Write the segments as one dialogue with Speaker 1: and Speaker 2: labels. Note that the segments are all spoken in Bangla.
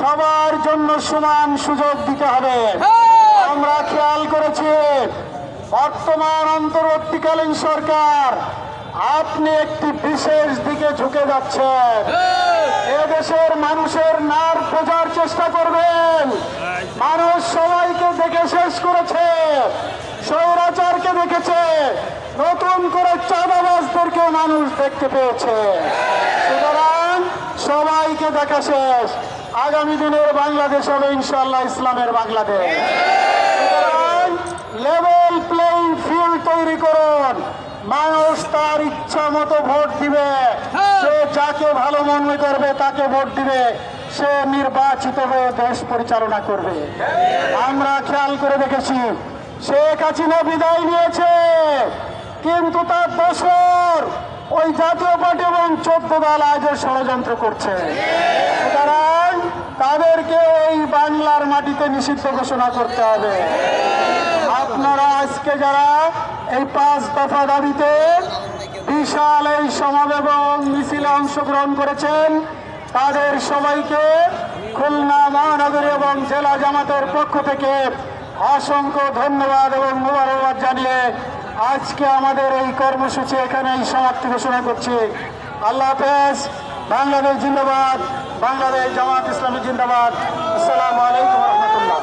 Speaker 1: সবার জন্য সমান সুযোগ দিতে হবে। আমরা খেয়াল করেছি বর্তমান অন্তর্বর্তীকালীন সরকার আপনি একটি বিশেষ দিকে ঝুঁকে যাচ্ছেন। এদেশের মানুষের নার বোঝার চেষ্টা করবেন। মানুষ সবাইকে দেখে শেষ করেছে সৌরাচারকে দেখেছে নতুন করে চাঁদাবাজদেরকে মানুষ দেখতে পেয়েছে। সুতরাং সবাইকে দেখা শেষ। আগামী দিনের বাংলাদেশ হবে ইনশাল্লাহ ইসলামের বাংলাদেশ। তৈরি করুন। মানুষ তার ইচ্ছা মতো ভোট দিবে। সে যাকে ভালো মনে করবে তাকে ভোট দিবে। সে নির্বাচিত হয়ে দেশ পরিচালনা করবে। আমরা খেয়াল করে দেখেছি, শেখ হাসিনা বিদায় নিয়েছে। কিন্তু তার দোসর ওই জাতীয় পার্টি এবং চোদ্দ দল আজও ষড়যন্ত্র করছে। সুতরাং তাদেরকে এই বাংলার মাটিতে নিষিদ্ধ ঘোষণা করতে হবে। আপনারা আজকে যারা এই পাঁচ দফা দাবিতে বিশাল এই সমাবেশ এবং মিছিলে অংশগ্রহণ করেছেন, তাদের সবাইকে খুলনা মহানগরী এবং জেলা জামাতের পক্ষ থেকে অসংখ্য ধন্যবাদ এবং মোবারকবাদ জানিয়ে আজকে আমাদের এই কর্মসূচি এখানেই সমাপ্তি ঘোষণা করছি। আল্লাহ হাফেজ, বাংলাদেশ জিন্দাবাদ। বাংলাদেশ জামাত ইসলামী জিন্দাবাদ। আসসালামু আলাইকুম রহমতুল্লাহ।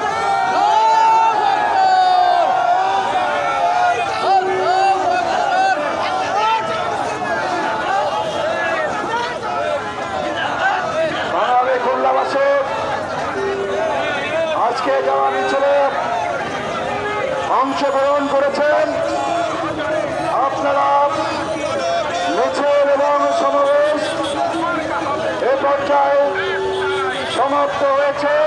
Speaker 1: আজকে যাওয়া মিছিলে অংশগ্রহণ করেছেন আপনারা মিছিল এবং সমাবেশ এ পর্যায়ে সমাপ্ত হয়েছে।